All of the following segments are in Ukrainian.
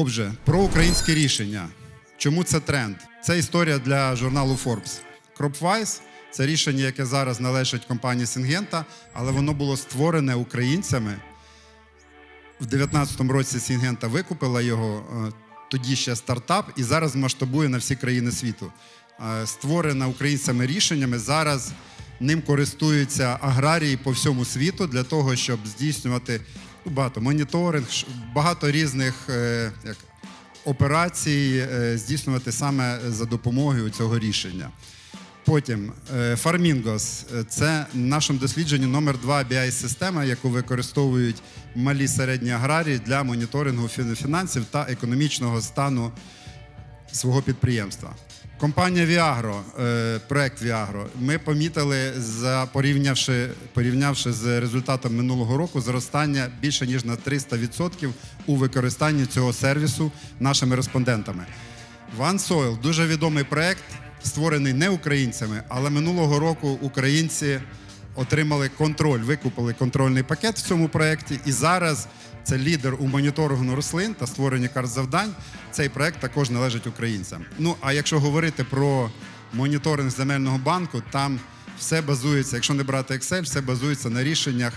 Отже, про українське рішення. Чому це тренд? Це історія для журналу Forbes. CropWise – це рішення, яке зараз належить компанії Сінгента, але воно було створене українцями. В 2019 році Сінгента викупила його, е, тоді ще стартап, і зараз масштабує на всі країни світу. Е, Створене українцями рішеннями. Зараз ним користуються аграрії по всьому світу для того, щоб здійснювати ну, багато моніторинг, багато різних е, як, операцій е, здійснювати саме за допомогою цього рішення. Потім е, Farmingos – це в нашому дослідженні номер 2 BI-система, яку використовують малі середні аграрії для моніторингу фін- фінансів та економічного стану свого підприємства. Компанія Viagro, е, проект Viagro, ми помітили, за порівнявши, порівнявши з результатом минулого року, зростання більше ніж на 300% у використанні цього сервісу нашими респондентами. OneSoil – дуже відомий проект, створений не українцями, але минулого року українці отримали контроль, викупили контрольний пакет в цьому проєкті. І зараз це лідер у моніторингу рослин та створенні карт завдань. Цей проект також належить українцям. Ну а якщо говорити про моніторинг земельного банку, там все базується, якщо не брати Excel, все базується на рішеннях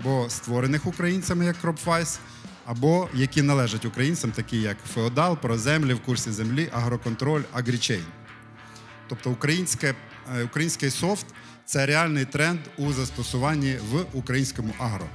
або створених українцями, як CropWise, або які належать українцям, такі як Феодал, Проземлі, в курсі землі, Агроконтроль, Агрічейн. Тобто українське, е, український софт це реальний тренд у застосуванні в українському агро.